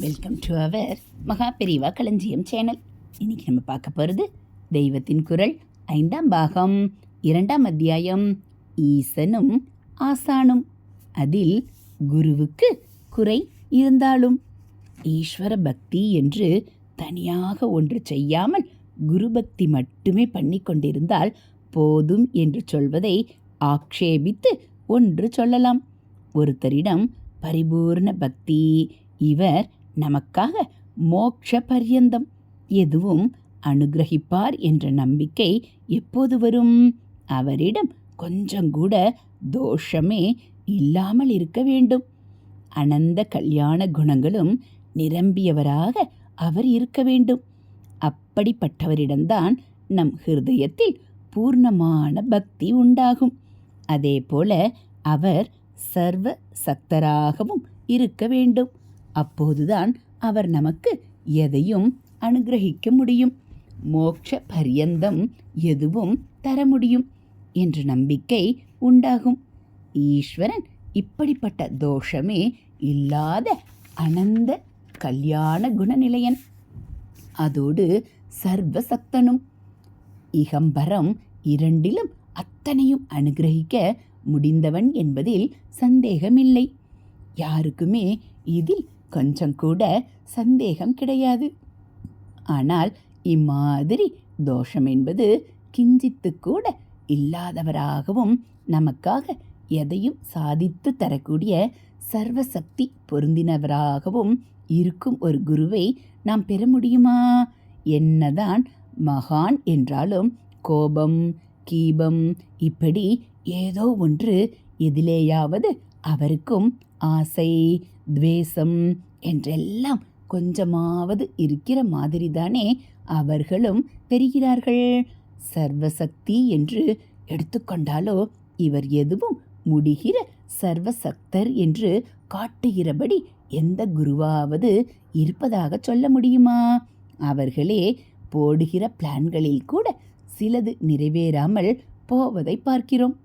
Welcome to our மகா பெரிவா களஞ்சியம் channel. இன்றைக்கி நம்ம பார்க்க போகிறது தெய்வத்தின் குரல் ஐந்தாம் பாகம் இரண்டாம் அத்தியாயம் ஈசனும் ஆசானும். அதில் குருவுக்கு குறை இருந்தாலும் ஈஸ்வர பக்தி என்று தனியாக ஒன்று செய்யாமல் குரு பக்தி மட்டுமே பண்ணி கொண்டிருந்தால் போதும் என்று சொல்வதை ஆக்ஷேபித்து ஒன்று சொல்லலாம். ஒருத்தரிடம் பரிபூர்ண பக்தி இவர் நமக்காக மோட்ச பர்யந்தம் எதுவும் அனுகிரகிப்பார் என்ற நம்பிக்கை எப்போது வரும்? அவரிடம் கொஞ்சம் கூட தோஷமே இல்லாமல் இருக்க வேண்டும். அனந்த கல்யாண குணங்களும் நிரம்பியவராக அவர் இருக்க வேண்டும். அப்படிப்பட்டவரிடம்தான் நம் ஹிருதயத்தில் பூர்ணமான பக்தி உண்டாகும். அதேபோல அவர் சர்வ சக்தராகவும் இருக்க வேண்டும். அப்போதுதான் அவர் நமக்கு எதையும் அனுகிரகிக்க முடியும். மோட்ச பரியந்தம் எதுவும் தர முடியும் என்ற நம்பிக்கை உண்டாகும். ஈஸ்வரன் இப்படிப்பட்ட தோஷமே இல்லாத அனந்த கல்யாண குணநிலையன். அதோடு சர்வசக்தனும் இகம்பரம் இரண்டிலும் அத்தனையும் அனுகிரகிக்க முடிந்தவன் என்பதில் சந்தேகமில்லை. யாருக்குமே இதில் கொஞ்சம் கூட சந்தேகம் கிடையாது. ஆனால் இம்மாதிரி தோஷம் என்பது கிஞ்சித்து கூட இல்லாதவராகவும் நமக்காக எதையும் சாதித்து தரக்கூடிய சர்வசக்தி பொருந்தினவராகவும் இருக்கும் ஒரு குருவை நாம் பெற முடியுமா? என்னதான் மகான் என்றாலும் கோபம் கீபம் இப்படி ஏதோ ஒன்று எதிலேயாவது அவருக்கும் ஆசை துவேஷம் என்றெல்லாம் கொஞ்சமாவது இருக்கிற மாதிரி தானே அவர்களும் தெரிகிறார்கள். சர்வசக்தி என்று எடுத்துக்கொண்டாலோ இவர் எதுவும் முடிகிற சர்வசக்தர் என்று காட்டுகிறபடி எந்த குருவாவது இருப்பதாக சொல்ல முடியுமா? அவர்களே போடுகிற பிளான்களில் கூட சிலது நிறைவேறாமல் போவதை பார்க்கிறோம்.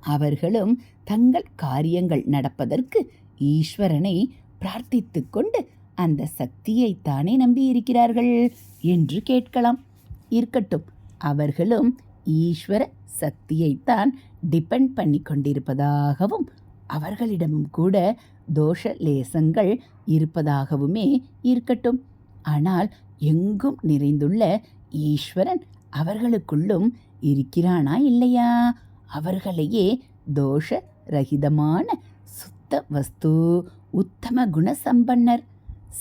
அவர்களும் தங்கள் காரியங்கள் நடப்பதற்கு ஈஸ்வரனை பிரார்த்தித்து கொண்டு அந்த சக்தியை தானே நம்பியிருக்கிறார்கள் என்று கேட்கலாம். இருக்கட்டும் அவர்களும் ஈஸ்வர சக்தியைத்தான் டிபெண்ட் பண்ணி கொண்டிருப்பதாகவும் அவர்களிடமும் கூட தோஷ லேசங்கள் இருப்பதாகவுமே இருக்கட்டும். ஆனால் எங்கும் நிறைந்துள்ள ஈஸ்வரன் அவர்களுக்குள்ளும் இருக்கிறானா இல்லையா? அவர்களையே தோஷ ரகிதமான சுத்த வஸ்து உத்தம குணசம்பன்னர்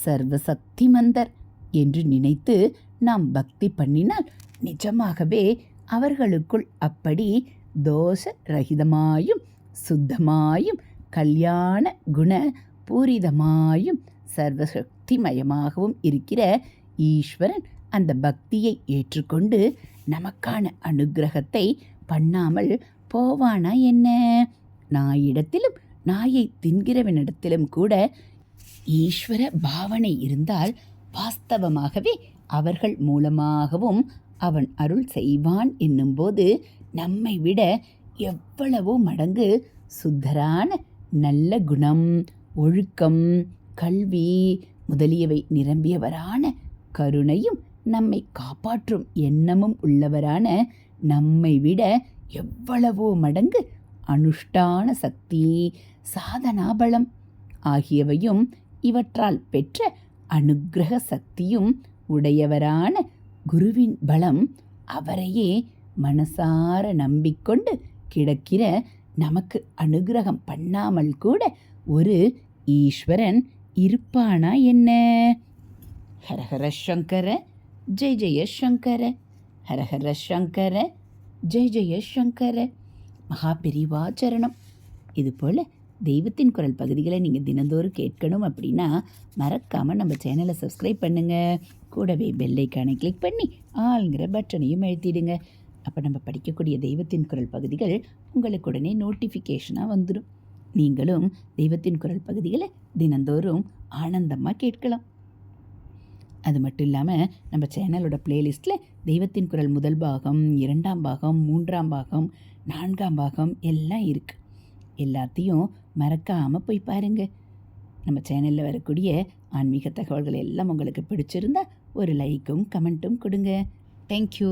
சர்வசக்திமந்தர் என்று நினைத்து நாம் பக்தி பண்ணினால் நிஜமாகவே அவர்களுக்குள் அப்படி தோஷ ரகிதமாயும் சுத்தமாயும் கல்யாண குண பூரிதமாயும் சர்வசக்திமயமாகவும் இருக்கிற ஈஸ்வரன் அந்த பக்தியை ஏற்றுக்கொண்டு நமக்கான அனுக்கிரகத்தை பண்ணாமல் போவானா என்ன? நாயிடத்திலும் நாயை தின்கிறவனிடத்திலும் கூட ஈஸ்வர பாவனை இருந்தால் வாஸ்தவமாகவே அவர்கள் மூலமாகவும் அவன் அருள் செய்வான் என்னும்போது நம்மை விட எவ்வளவோ மடங்கு சுத்தரான நல்ல குணம் ஒழுக்கம் கல்வி முதலியவை நிரம்பியவரான கருணையும் நம்மை காப்பாற்றும் எண்ணமும் உள்ளவரான நம்மை விட எவ்வளவோ மடங்கு அனுஷ்டான சக்தி சாதனாபலம் ஆகியவையும் இவற்றால் பெற்ற அனுக்கிரக சக்தியும் உடையவரான குருவின் பலம் அவரையே மனசார நம்பிக்கொண்டு கிடக்கிற நமக்கு அனுகிரகம் பண்ணாமல் கூட ஒரு ஈஸ்வரன் இருப்பானா என்ன? ஹரஹர சங்கர ஜெய் ஜெய சங்கர. ஹரஹர சங்கர ஜெய் ஜெய சங்கர. மகா பெரிவாச்சரணம் இதுபோல் தெய்வத்தின் குரல் பகுதிகளை நீங்கள் தினந்தோறும் கேட்கணும் அப்படின்னா மறக்காமல் நம்ம சேனலை சப்ஸ்கிரைப் பண்ணுங்கள் கூடவே பெல்லைக்கானை கிளிக் பண்ணி ஆளுங்கிற பட்டனையும் எழுத்திடுங்க அப்போ நம்ம படிக்கக்கூடிய தெய்வத்தின் குரல் பகுதிகள் உங்களுக்கு உடனே நோட்டிஃபிகேஷனாக வந்துடும் நீங்களும் தெய்வத்தின் குரல் பகுதிகளை தினந்தோறும் ஆனந்தமாக கேட்கலாம். அது மட்டும் இல்லாமல் நம்ம சேனலோட பிளேலிஸ்ட்டில் தெய்வத்தின் குரல் முதல் பாகம் இரண்டாம் பாகம் மூன்றாம் பாகம் நான்காம் பாகம் எல்லாம் இருக்குது எல்லாத்தையும் மறக்காமல் போய் பாருங்க. நம்ம சேனலில் வரக்கூடிய ஆன்மீக தகவல்கள் எல்லாம் உங்களுக்கு பிடிச்சிருந்தா ஒரு லைக்கும் கமெண்ட்டும் கொடுங்க. தேங்க்யூ